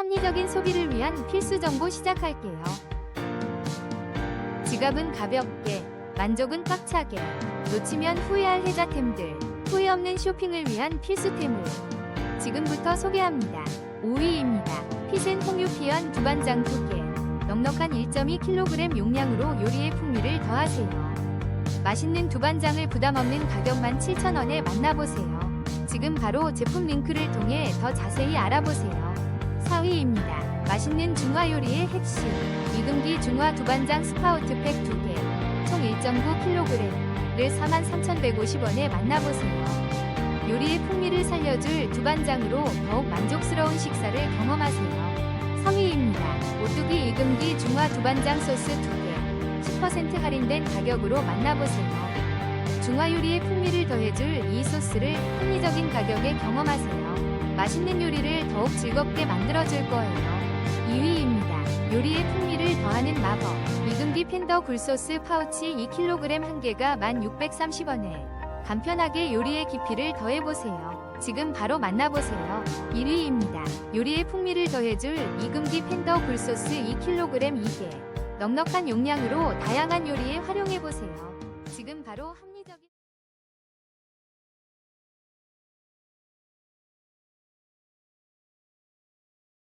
합리적인 소비를 위한 필수 정보 시작할게요. 지갑은 가볍게, 만족은 꽉차게, 놓치면 후회할 혜자템들, 후회 없는 쇼핑을 위한 필수템을 지금부터 소개합니다. 5위입니다. 핏은 홍유피연 두반장 2개, 넉넉한 1.2kg 용량으로 요리의 풍미를 더하세요. 맛있는 두반장을 부담 없는 가격 17,000원에 만나보세요. 지금 바로 제품 링크를 통해 더 자세히 알아보세요. 4위입니다. 맛있는 중화 요리의 핵심. 이금기 중화 두반장 스파우트 팩 2개, 총 1.9kg를 43,150원에 만나보세요. 요리의 풍미를 살려줄 두반장으로 더욱 만족스러운 식사를 경험하세요. 3위입니다. 오뚜기 이금기 중화 두반장 소스 2개, 10% 할인된 가격으로 만나보세요. 중화 요리의 풍미를 더해줄 이 소스를 합리적인 가격에 경험하세요. 맛있는 요리를 더욱 즐겁게 만들어줄 거예요. 2위입니다. 요리의 풍미를 더하는 마법. 이금기 팬더 굴소스 파우치 2kg 한 개가 1630원에 간편하게 요리의 깊이를 더해보세요. 지금 바로 만나보세요. 1위입니다. 요리의 풍미를 더해줄 이금기 팬더 굴소스 2kg 2개. 넉넉한 용량으로 다양한 요리에 활용해보세요. 지금 바로 합리